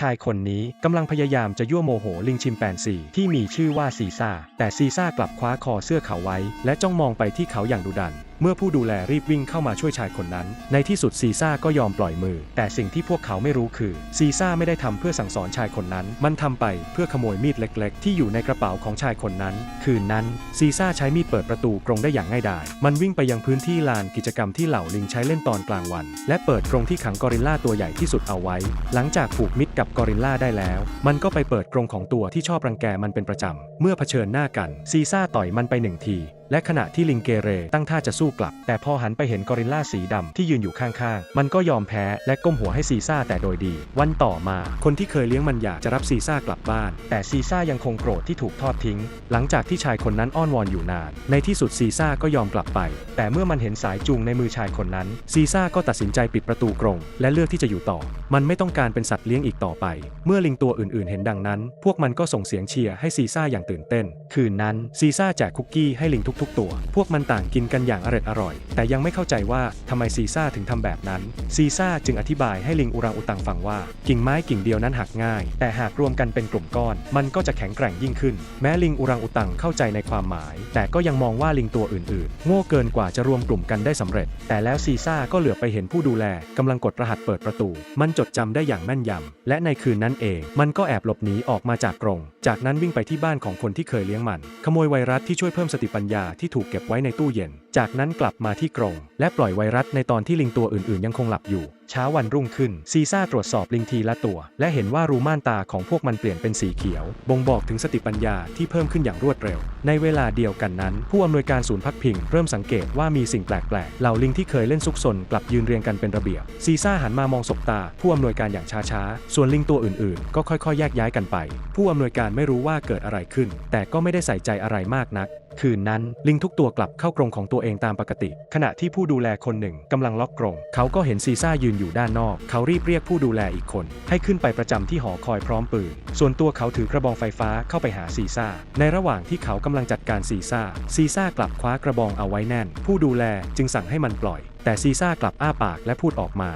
ชายคนนี้กำลังพยายามจะยั่วโมโหลิงชิมแปนซีที่มีชื่อว่าซีซ่า แต่ซีซ่ากลับคว้าคอเสื้อเขาไว้ และจ้องมองไปที่เขาอย่างดุดันเมื่อผู้ดูแลรีบวิ่งเข้ามาช่วยชายคนนั้น ในที่สุดซีซ่าก็ยอมปล่อยมือ แต่สิ่งที่พวกเขาไม่รู้คือ ซีซ่าไม่ได้ทำเพื่อสั่งสอนชายคนนั้น มันทำไปเพื่อขโมยมีดเล็ก ๆ ที่อยู่ในกระเป๋าของชายคนนั้น คืนนั้นซีซ่าใช้มีดเปิดประตูกรงได้อย่างง่ายดาย มันวิ่งไปยังพื้นที่ลานกิจกรรมที่เหล่าลิงใช้เล่นตอนกลางวัน และเปิดกรงที่ขังกอริลลาตัวใหญ่ที่สุดเอาไว้ หลังจากผูกมิตรกับกอริลลาได้แล้ว มันก็ไปเปิดกรงของตัวที่ชอบรังแกมันเป็นประจำ เมื่อเผชิญหน้ากันซีซ่าต่อยมันไปหนึ่งทีและขณะที่ลิงเกเรตั้งท่าจะสู้กลับ แต่พอหันไปเห็นกอริลลาสีดำที่ยืนอยู่ข้างๆ มันก็ยอมแพ้และก้มหัวให้ซีซ่าแต่โดยดี วันต่อมาคนที่เคยเลี้ยงมันอยากจะรับซีซ่ากลับบ้าน แต่ซีซ่ายังคงโกรธที่ถูกทอดทิ้ง หลังจากที่ชายคนนั้นอ้อนวอนอยู่นาน ในที่สุดซีซ่าก็ยอมกลับไป แต่เมื่อมันเห็นสายจูงในมือชายคนนั้น ซีซ่าก็ตัดสินใจปิดประตูกรง และเลือกที่จะอยู่ต่อ มันไม่ต้องการเป็นสัตว์เลี้ยงอีกต่อไป เมื่อลิงตัวอื่นๆ เห็นดังนั้น พวกมันก็ส่งเสียงเชียร์ให้ซีซ่าอย่างตื่นเต้น คืนนั้นซีซ่าแจกคุกกี้ให้ลิงทุกๆตัว พวกมันต่างกินกันอย่างอร่อยอร่อย แต่ยังไม่เข้าใจว่าทำไมซีซ่าถึงทำแบบนั้น ซีซ่าจึงอธิบายให้ลิงอุรังอุตังฟังว่า กิ่งไม้กิ่งเดียวนั้นหักง่าย แต่หากรวมกันเป็นกลุ่มก้อน มันก็จะแข็งแกร่งยิ่งขึ้น แม้ลิงอุรังอุตังเข้าใจในความหมาย แต่ก็ยังมองว่าลิงตัวอื่นๆ โง่เกินกว่าจะรวมกลุ่มกันได้สำเร็จ แต่แล้วซีซ่าก็เหลือไปเห็นผู้ดูแลกำลังกดรหัสเปิดประตู มันจดจำได้อย่างแม่นยำและในคืนนั้นเอง มันก็แอบหลบหนีออกมาจากกรง จากนั้นวิ่งไปที่บ้านของคนที่เคยเลี้ยงมัน ขโมยไวรัสที่ช่วยเพิ่มสติปัญญาที่ถูกเก็บไว้ในตู้เย็น จากนั้นกลับมาที่กรง และปล่อยไวรัสในตอนที่ลิงตัวอื่นๆ ยังคงหลับอยู่ เช้าวันรุ่งขึ้น ซีซ่าตรวจสอบลิงทีละตัว และเห็นว่ารูม่านตาของพวกมันเปลี่ยนเป็นสีเขียว บ่งบอกถึงสติปัญญาที่เพิ่มขึ้นอย่างรวดเร็ว ในเวลาเดียวกันนั้น ผู้อำนวยการศูนย์พักพิง เริ่มสังเกตว่ามีสิ่งแปลกๆ เหล่าลิงที่เคยเล่นซุกซนกลับยืนเรียงกันเป็นระเบียบ ซีซ่าหันมามองสบตา ผู้อำนวยการอย่างช้าๆ ส่วนลิงตัวอื่นๆ ก็ค่อยๆ แยกย้ายกันไป ผู้อำนวยการไม่รู้ว่าเกิดอะไรขึ้น แต่ก็ไม่ได้ใส่ใจอะไรมากนัก คืนนั้น ลิงทุกตัวกลับเข้ากรงของตัวเองตามปกติ ขณะที่ผู้ดูแลคนหนึ่งกำลังล็อกกรง เขาก็เห็นซีซ่ายืนอยู่ด้านนอก เขารีบเรียกผู้ดูแลอีกคน ให้ขึ้นไปประจำที่หอคอยพร้อมปืน ส่วนตัวเขาถือกระบองไฟฟ้าเข้าไปหาซีซ่า ในระหว่างที่เขากำลังจัดการซีซ่า ซีซ่ากลับคว้ากระบองเอาไว้แน่น ผู้ดูแลจึงสั่งให้มันปล่อย แต่ซีซ่ากลับอ้าปากและพูดออกมา